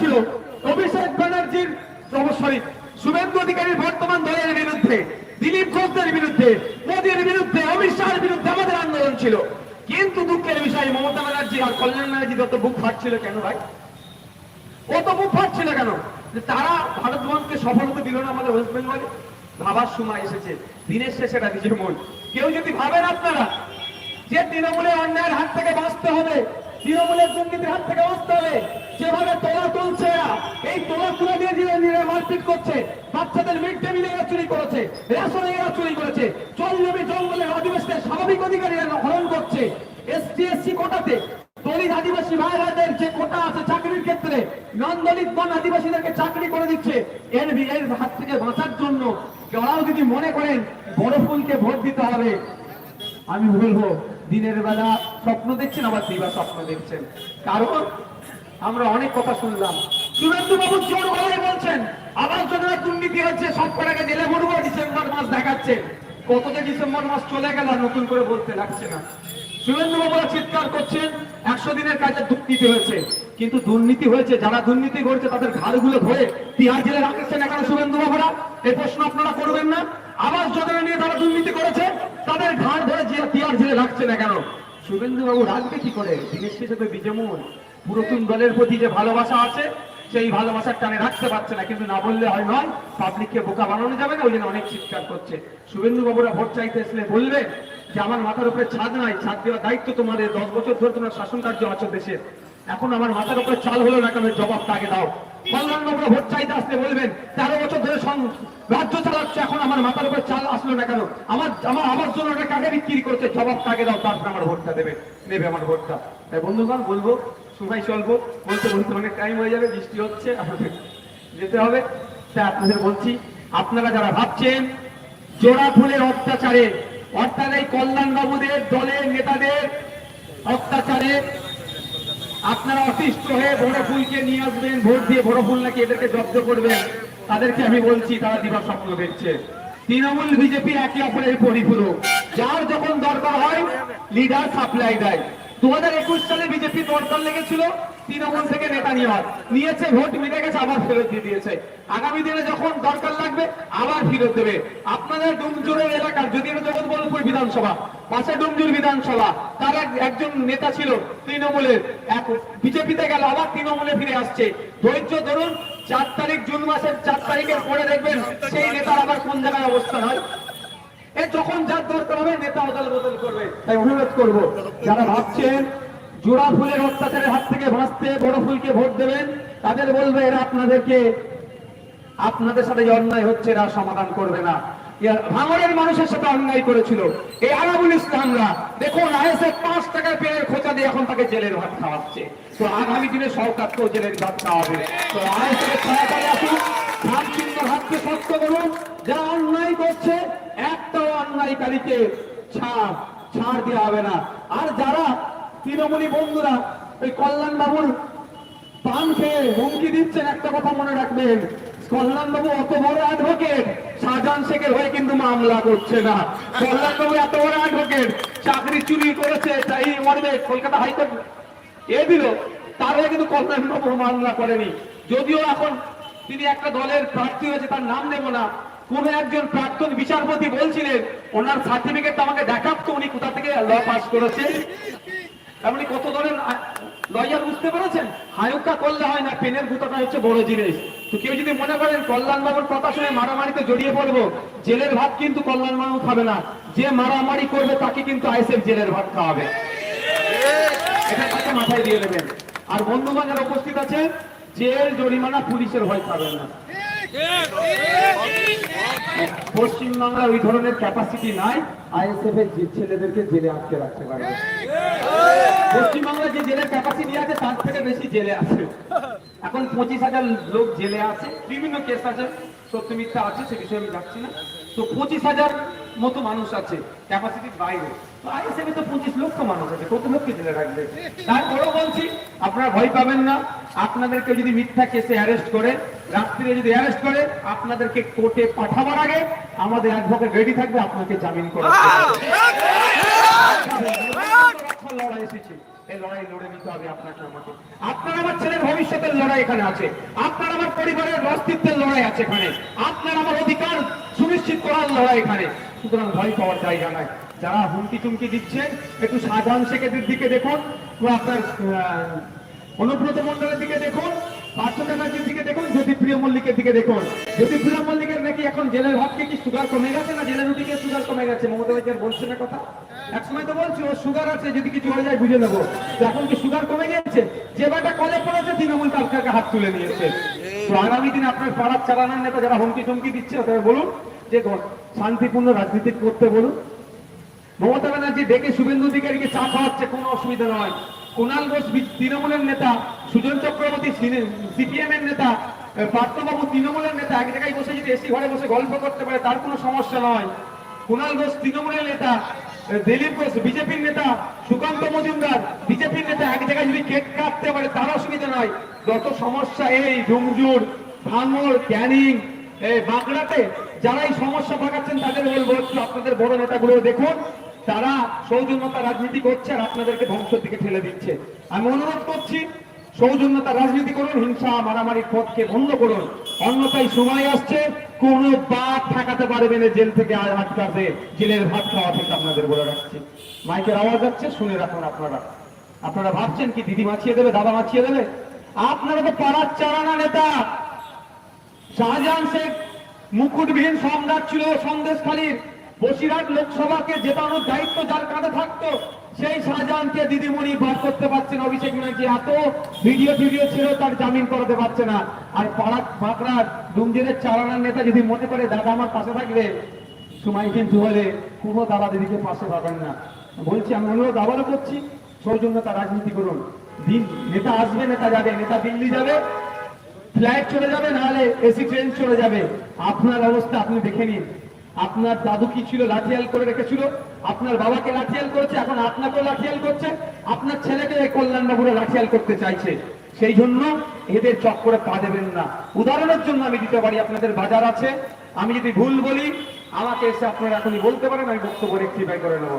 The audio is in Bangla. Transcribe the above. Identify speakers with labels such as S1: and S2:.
S1: ছিল অভিষেক ব্যানার্জির সরি শুভেন্দু অধিকারীর বর্তমান দলের বিরুদ্ধে, দিলীপ ঘোষের বিরুদ্ধে, মোদীর বিরুদ্ধে, অমিত শাহের বিরুদ্ধে আমাদের আন্দোলন ছিল। কিন্তু দুঃখের বিষয়, মমতা ব্যানার্জি আর কল্যাণ ব্যানার্জি যত বুক ফাটছিল কেন ভাই? কত বুক ফাটছিল কেন? যে তারা ভারতবর্ষকে সফলতা দিল না আমাদের ওয়েস্ট বেঙ্গলে ভাবার সময় এসেছে। দিনের শেষে নিজের মন। কেউ যদি ভাবেন আপনারা যে তৃণমূলের অন্যায়ের হাত থেকে বাঁচতে হবে তৃণমূলের দুর্নীতির হাত থেকে বাঁচতে হবে যেভাবে তোলা তুলছে এই তোলা তুলে দিয়ে দিয়ে মারপিট করছে। বাচ্চাদের মিড ডে মিলে এরা চুরি করেছে, রেশনে এরা চুরি করেছে। জমি জঙ্গলের স্বাভাবিক অধিকারী এরা হরণ করছে। এসটি এসসি কোটাতে দলিত আদিবাসী ভাইরাদের যে কোটা আছে চাকরির ক্ষেত্রে নন দলিত বন আদিবাসীদেরকে চাকরি করে দিচ্ছে। এর এর হাত থেকে বাঁচার জন্য ওরাও যদি মনে করেন, বড় ফুলকে ভোট দিতে হবে। আমি বলব দিনের বেলা স্বপ্ন দেখছেন, আবার দিবা স্বপ্ন দেখছেন। কারণ আমরা অনেক কথা শুনলাম। শুভেন্দু বাবু জোর গলায় বলছেন আবার জনের দুর্নীতি হচ্ছে, সব কটাকে জেলে ভরবো, ডিসেম্বর মাস দেখাচ্ছে। কত যে ডিসেম্বর মাস চলে গেল নতুন করে বলতে লাগছে না। শুভেন্দু বাবুরা চিৎকার করছেন, একশো দিনের কাজে দুর্নীতি হয়েছে। কিন্তু দুর্নীতি হয়েছে, যারা দুর্নীতি করছে, তাদের ঘাড়গুলো ধরে তিহার জেলে রাখছেন এখন শুভেন্দু বাবুরা এই প্রশ্ন আপনারা করবেন না। আবাস যোজনা নিয়ে তারা দুর্নীতি করেছে, তাদের ঘাড় ধরে যে তিহার না কেন? শুভেন্দু বাবু রাখবে কি করে? শেষে তো বিজেমন পুরাতন দলের প্রতি যে ভালোবাসা আছে, সেই ভালোবাসার টানে রাখতে পারছে না। কিন্তু না বললে হয় নয়, পাবলিককে বোকা বানানো যাবে না, ওই জন্য অনেক চিৎকার করছে। শুভেন্দু বাবুরা ভোট চাইতে আসলে বলবে যে, আমার মাথার উপরে ছাদ নাই, ছাদ দেওয়ার দায়িত্ব তোমাদের। দশ বছর ধরে তোমার শাসন কার্য আছে দেশে। এখন আমার মাথার উপরে চাল হলো না কেন? জবাবটা আগে দাও। কল্যাণ ভোট চাইতে আসলে বলবেন, তেরো বছর ধরে রাজ্য চালাচ্ছে, এখন আমার মাথার উপরে চাল আসলো না কেন? আমার আমার আমার জন্য ওটা কাকে বিক্রি করছে? জবাবটা আগে দাও? তারপর আমার ভোটটা দেবে, নেবে আমার ভোটটা। তাই বন্ধুগণ, বলব সময় চলবো, বলতে বলতে অনেক টাইম হয়ে যাবে, বৃষ্টি হচ্ছে, আমাদের যেতে হবে। তাই আপনাদের বলছি, আপনারা যারা ভাবছেন, জোড়া ফুলের অত্যাচারে, অর্থাৎ এই কল্যাণ বাবুদের দলের নেতাদের অত্যাচারে আপনারা অতিষ্ঠ হয়ে বড় ফুলকে নিয়ে আসবেন, ভোট দিয়ে বড় ফুল নাকি এদেরকে জব্দ করবেন? তাদেরকে আমি বলছি, তারা দিবার স্বপ্ন দেখছে। তৃণমূল, বিজেপি একে অপরের পরিপূরক। যার যখন দরকার হয় লিডার সাপ্লাই দেয়। দু হাজার একুশ সালে বিজেপি দরকার লেগেছিল, তৃণমূল থেকে নেতা নেওয়ার। নিয়েছে ভোট মিটে গেছে আবার ফেরত দিয়ে দিয়েছে। আগামী দিনে যখন দরকার লাগবে ফেরত দেবে। আপনাদের ডুমজুরের এলাকার যদি জগৎবল্লভপুর বিধানসভা, পাশে ডুমজুর বিধানসভা, তার একজন নেতা ছিল তৃণমূলের। এক বিজেপিতে গেল, আবার তৃণমূলে ফিরে আসছে। ধৈর্য ধরুন, চার তারিখ, জুন মাসের চার তারিখের পরে দেখবেন সেই নেতার আবার কোন জায়গায় অবস্থান হয়। এ যখন যার দরকার হবে, নেতা অদল বদল করবে। তাই অনুরোধ করব, যারা ভাবছেন জোড়া ফুলের অত্যাচারের হাত থেকে বাঁচতে, বড় ফুলকে ভোট দেবেন, তাদের বলবে, এরা আপনাদেরকে আপনাদের সাথে যে অন্যায় হচ্ছে এরা সমাধান করবে না। এরা ভাঙড়ের মানুষের সাথে অন্যায় করেছিল। এই আরাবুল ইসলামরা, দেখুন, আইএসএফ পাঁচ টাকার পেয়ের খোঁচা দিয়ে এখন তাকে জেলের ভাত খাওয়াচ্ছে। তো আগামী দিনে সরকার সরকারকেও জেলের ভাত খাওয়াবে। তো আইএসএফ সহায়তায় আসুন হাতকে শক্ত করুন। যারা অন্যায় করছে, একটাও অন্যায়কারীকে ছাড় ছাড় দেওয়া হবে না। আর যারা তৃণমূলী বন্ধুরা, ওই কল্যাণ বাবুর পান খেয়ে হুমকি দিচ্ছেন, একটা কথা মনে রাখবেন। কল্যাণবাবু, অত বড় অ্যাডভোকেট শাহজাহান শেখের হয়ে কিন্তু মামলা করছে না। কল্যাণবাবু এত বড় অ্যাডভোকেট চাকরি চুরি করেছে, তাই মরবে কলকাতা হাইকোর্ট। এ দিল তার হয়ে কিন্তু কল্যাণবাবু মামলা করেনি। যদিও এখন তিনি একটা দলের প্রার্থী হয়েছে, তার নাম নেব না। কোন একজন প্রাক্তন বিচারপতি বলছিলেন, ওনার সার্টিফিকেট আমাকে দেখাতো উনি কোথা থেকে ল পাস করেছে। আপনি কত ধরেন লয়ার, বুঝতে পেরেছেন? হায়ুকা করলে হয় না, পেনের গুতাটা হচ্ছে বড় জিনিস। তো কেউ যদি মনে করেন কল্যাণ বাবুর কথা শুনে মারামারিতে জড়িয়ে পড়ব, জেলের ভাত কিন্তু কল্যাণ বাবু খাবে না। যে মারামারি করবে, তাকে কিন্তু আইসেফ জেলের ভাত খাওয়াবে। এটা তাকে মাথায় দিয়ে দেবেন আর বন্ধুগণ যারা উপস্থিত আছে জেল জরিমানা পুলিশের ভয় পাবেন না। পশ্চিমবাংলার ওই ধরনের ক্যাপাসিটি নাই আইএসএফ এর ছেলেদেরকে জেলে আটকে রাখতে পারবে। জেলের ক্যাপাসিটি আছে তার থেকে বেশি জেলে আছে। এখন পঁচিশ হাজার লোক জেলে আছে বিভিন্ন কেস আছে সত্য মিথ্যা আছে সে বিষয়ে আমি যাচ্ছি না। তো পঁচিশ হাজার মতো মানুষ আছে ক্যাপাসিটির বাইরে। তো আইএসএফ তো পঁচিশ লক্ষ মানুষ আছে কত লোককে জেলে রাখবে? তারপরেও বলছি আপনারা ভয় পাবেন না আপনাদেরকে যদি মিথ্যা কেসে অ্যারেস্ট করে রাত্রিরে যদি অ্যারেস্ট করে আপনাদেরকে কোর্টে পাঠাবার আগে আমাদের অ্যাডভোকেট রেডি থাকবে আপনাকে জামিন। রক্ষার লড়াই এসেছে। লড়াই আছে। এখানে। আপনার আমার অধিকার সুনিশ্চিত করার লড়াই এখানে। সুতরাং ভয় জায়গা নাই। যারা হুমকি টুমকি দিচ্ছেন একটু শাহজাহান শেখেদের দিকে দেখুন। আপনার অনুব্রত মন্ডলের দিকে দেখুন। হাত তুলে নিয়েছে। তো আগামী দিন আপনার পাড়ার চালানোর নেতা, যারা হুমকি টুমকি দিচ্ছে তাদের বলুন, যে শান্তিপূর্ণ রাজনীতি করতে বলুন। মমতা ব্যানার্জি ডেকে শুভেন্দু অধিকারীকে চা খাওয়াচ্ছে, কোনো অসুবিধা নয়। কুণাল ঘোষ তৃণমূলের নেতা, সুজন চক্রবর্তী সিপিএম এর নেতা পার্থবাবু তৃণমূলের নেতা, এক জায়গায় বসে যদি এসি ঘরে বসে গল্প করতে পারে, তার কোনো সমস্যা নয়। কুণাল ঘোষ তৃণমূলের নেতা দিলীপ ঘোষ, বিজেপির নেতা, সুকান্ত মজুমদার, বিজেপির নেতা, এক জায়গায় যদি কেক কাটতে পারে, তার অসুবিধা নয়। যত সমস্যা এই ডুমজুর, ভাঙড়, ক্যানিং বাঁকড়াতে যারা এই সমস্যা পাকাচ্ছেন তাদের বলব আপনাদের বড় নেতাগুলো দেখুন। তারা সৌজন্যতা রাজনীতি করছে আর আপনাদেরকে ধ্বংসের দিকে ঠেলে দিচ্ছে। আমি অনুরোধ করছি, সৌজন্যতা রাজনীতি করুন, হিংসা, মারামারি পথকে বন্ধ করুন। অন্যথায় সময় আসছে, কোন বাদ ঠেকাতে পারবে না জেল থেকে আর আটকাতে। জেলের ভাত খাওয়া থেকে আপনাদের বলে রাখছি। মাইকের আওয়াজ যাচ্ছে শুনে রাখুন আপনারা। আপনারা ভাবছেন কি দিদি মাছিয়ে দেবে, দাদা মাছিয়ে দেবে? আপনারা তো পাড়ার চারানা নেতা। শাহজাহান শেখ মুকুটবিহীন সম্রাট ছিল সন্দেশখালীর বসিরহাট লোকসভাকে জেতানোর দায়িত্ব যার কাঁধে থাকতো, সেই শাহজাহানকে দিদিমণি বার করতে পারছেন অভিষেক ব্যানার্জি। এত ভিডিও ভিডিও ছিল, তার জামিন করাতে পারছে না। আর পাড়া বাঁকড়ার ডুমজেদের চালানার নেতা যদি মনে করে, দাদা আমার পাশে থাকবে সময় কিন্তু হলে কোনো দাদা দিদিকে পাশে পাবেন না। বলছি, আমি অনুরোধ আবারও করছি, সৌজন্যতা রাজনীতি করুন। দিন, নেতা আসবে, নেতা যাবে, নেতা দিল্লি যাবে, ফ্লাইট চলে যাবে, নাহলে এসি ট্রেন চলে যাবে। আপনার অবস্থা আপনি দেখে নিন। আপনার দাদু কি ছিল লাঠিয়াল করে রেখেছিল? আপনার বাবাকে লাঠিয়াল করেছে, এখন আপনাকেও লাঠিয়াল করছে। আপনার ছেলেকে কল্যাণবাবুরা লাঠিয়াল করতে চাইছে। সেই জন্য এদের চক্করে পা দেবেন না। উদাহরণের জন্য আমি দিতে পারি, আপনাদের বাজার আছে। আমি যদি ভুল বলি, আমাকে এসে আপনারা এখনই বলতে পারেন, আমি বক্তব্য রেক্টিফাই করে নেব।